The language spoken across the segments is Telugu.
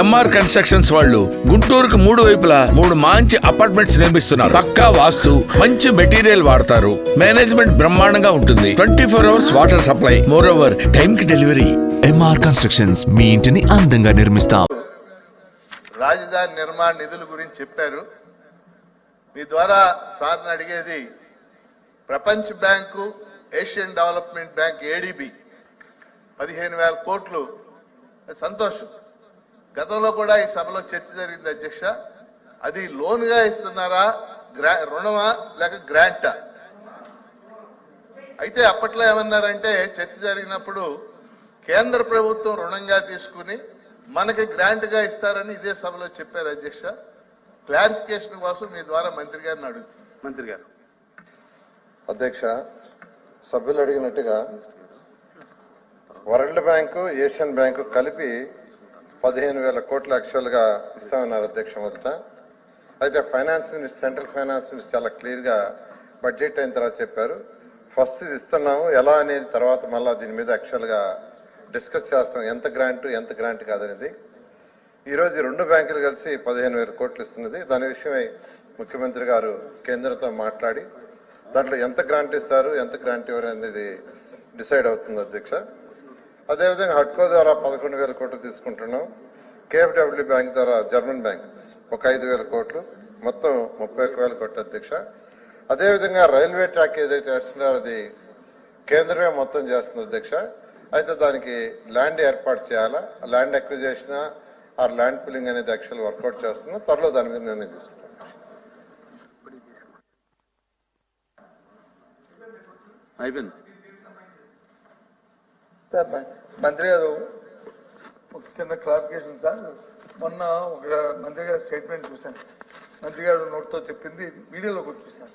ఎంఆర్ కన్స్ట్రక్షన్స్ వాళ్ళు గుంటూరుకు మూడు వైపులా మూడు మంచి అపార్ట్మెంట్స్ నిర్మిస్తున్నారు. పక్కా వాస్తు మంచి మెటీరియల్ వాడతారు. మేనేజ్మెంట్ బ్రహ్మాండంగా ఉంటుంది. Twenty four hours water supply. More over time కి డెలివరీ ఎంఆర్ కన్స్ట్రక్షన్స్ మీ ఇంటిని అందంగా నిర్మిస్తాం. రాజధాని నిర్మాణ నిధుల గురించి చెప్పారు. మీ ద్వారా సార్ని అడిగేది ప్రపంచ bank Asian development bank ADB పదిహేను వేల కోట్లు. సంతోషం. గతంలో కూడా ఈ సభలో చర్చ జరిగింది అధ్యక్ష. అది లోన్గా ఇస్తున్నారా గ్రా రుణమా లేక గ్రాంటా? అయితే అప్పట్లో ఏమన్నారంటే చర్చ జరిగినప్పుడు కేంద్ర ప్రభుత్వం రుణంగా తీసుకుని మనకి గ్రాంట్గా ఇస్తారని ఇదే సభలో చెప్పారు అధ్యక్ష. క్లారిఫికేషన్ కోసం మీ ద్వారా మంత్రి గారిని అడుగుతుంది మంత్రి గారు. అధ్యక్ష సభ్యులు అడిగినట్టుగా వరల్డ్ బ్యాంకు ఏషియన్ బ్యాంకు కలిపి పదిహేను వేల కోట్ల యాక్చువల్గా ఇస్తామన్నారు అధ్యక్ష మొదట. అయితే finance minister central finance minister చాలా క్లియర్గా బడ్జెట్ అయిన తర్వాత చెప్పారు. ఫస్ట్ ఇది ఇస్తున్నాము. ఎలా అనేది తర్వాత మళ్ళీ దీని మీద యాక్చువల్గా డిస్కస్ చేస్తాం. ఎంత గ్రాంట్ ఎంత గ్రాంట్ కాదనేది. ఈరోజు ఈ రెండు బ్యాంకులు కలిసి పదిహేను వేల కోట్లు ఇస్తున్నది. దాని విషయమై ముఖ్యమంత్రి గారు కేంద్రంతో మాట్లాడి దాంట్లో ఎంత గ్రాంట్ ఇస్తారు ఎంత గ్రాంట్ ఇవ్వరు అనేది డిసైడ్ అవుతుంది అధ్యక్ష. అదేవిధంగా హడ్కో ద్వారా పదకొండు వేల కోట్లు తీసుకుంటున్నాం. కేఎఫ్డబ్ల్యూ బ్యాంక్ ద్వారా జర్మన్ బ్యాంక్ ఒక ఐదు వేల కోట్లు. మొత్తం ముప్పై ఒక్క వేల కోట్లు అధ్యక్ష. అదేవిధంగా రైల్వే ట్రాక్ ఏదైతే వేస్తున్నారో అది కేంద్రమే మొత్తం చేస్తుంది అధ్యక్ష. అయితే దానికి ల్యాండ్ ఏర్పాటు చేయాలా? ల్యాండ్ అక్విజేషన్ ఆ ల్యాండ్ పుల్లింగ్ అనేది యాక్చువల్ వర్కౌట్ చేస్తున్నాం త్వరలో దాని మీద నిర్ణయం తీసుకుంటాం. అయిపోయింది. సార్ మంత్రి గారు కింద క్లారిఫికేషన్ సార్. మొన్న ఒక మంత్రి గారి స్టేట్మెంట్ చూశాను. మంత్రి గారు నోట్తో చెప్పింది వీడియోలో కూడా చూశాను.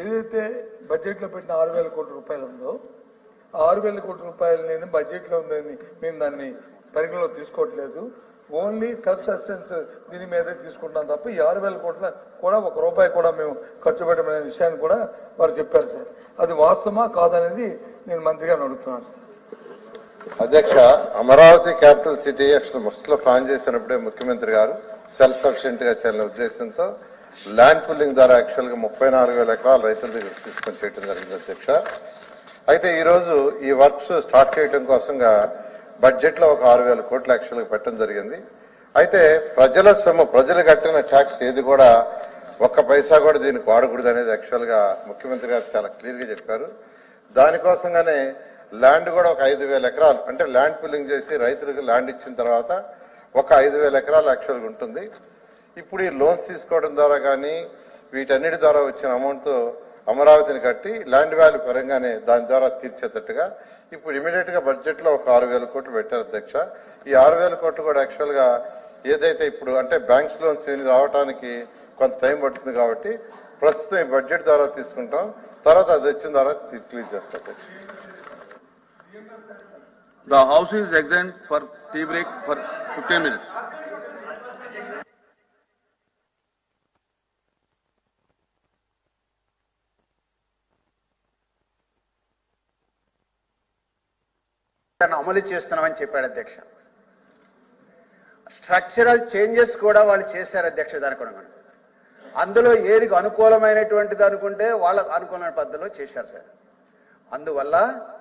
ఏదైతే బడ్జెట్లో పెట్టిన ఆరు వేల కోట్ల రూపాయలు ఉందో ఆరు వేల కోట్ల రూపాయలు నేను బడ్జెట్లో ఉందని మేము దాన్ని పరిగణలో తీసుకోవట్లేదు. ఓన్లీ సబ్ సస్టెన్స్ దీని మీదే తీసుకుంటాం తప్ప ఈ ఆరు వేల కోట్ల కూడా ఒక రూపాయి కూడా మేము ఖర్చు పెట్టమనే విషయాన్ని కూడా వారు చెప్పారు సార్. అది వాస్తవమా కాదనేది నేను మంత్రిగా గారిని అడుగుతున్నాను సార్. అధ్యక్ష అమరావతి క్యాపిటల్ సిటీ అసలు ఫస్ట్లో ప్లాన్ చేసినప్పుడే ముఖ్యమంత్రి గారు సెల్ఫ్ సఫిషియెంట్గా చేయాలనే ఉద్దేశంతో ల్యాండ్ పుల్లింగ్ ద్వారా యాక్చువల్గా ముప్పై నాలుగు వేల ఎకరాలు రైతుల దగ్గర తీసుకొని చేయడం జరిగింది అధ్యక్ష. అయితే ఈ రోజు ఈ వర్క్స్ స్టార్ట్ చేయడం కోసంగా బడ్జెట్లో ఒక ఆరు వేల కోట్లు యాక్చువల్గా పెట్టడం జరిగింది. అయితే ప్రజల సొమ్ము ప్రజలు కట్టిన ట్యాక్స్ ఏది కూడా ఒక్క పైసా కూడా దీనికి వాడకూడదు అనేది యాక్చువల్గా ముఖ్యమంత్రి గారు చాలా క్లియర్గా చెప్పారు దానికోసంగానే ల్యాండ్ కూడా ఒక ఐదు వేల ఎకరాలు అంటే ల్యాండ్ ఫిల్లింగ్ చేసి రైతులకు ల్యాండ్ ఇచ్చిన తర్వాత ఒక ఐదు వేల ఎకరాలు యాక్చువల్గా ఉంటుంది. ఇప్పుడు ఈ లోన్స్ తీసుకోవడం ద్వారా కానీ వీటన్నిటి ద్వారా వచ్చిన అమౌంట్తో అమరావతిని కట్టి ల్యాండ్ వాల్యూ పరంగానే దాని ద్వారా తీర్చేటట్టుగా ఇప్పుడు ఇమీడియట్గా బడ్జెట్లో ఒక ఆరు వేల కోట్లు పెట్టారు అధ్యక్ష. ఈ ఆరు వేల కోట్లు కూడా యాక్చువల్గా ఏదైతే ఇప్పుడు అంటే బ్యాంక్స్ లోన్స్ ఇవన్నీ రావడానికి కొంత టైం పడుతుంది కాబట్టి ప్రస్తుతం ఈ బడ్జెట్ ద్వారా తీసుకుంటాం. తర్వాత అది వచ్చిన ద్వారా క్లియర్ చేస్తాం అధ్యక్ష. The house is exempt for tea break for 15 minutes. అమలు చేస్తున్నామని చెప్పాడు అధ్యక్ష. స్ట్రక్చరల్ చేంజెస్ కూడా వాళ్ళు చేశారు అధ్యక్ష దానికి అందులో ఏది అనుకూలమైనటువంటిది అనుకుంటే వాళ్ళకు అనుకూలమైన పద్ధతిలో చేశారు సార్. అందువల్ల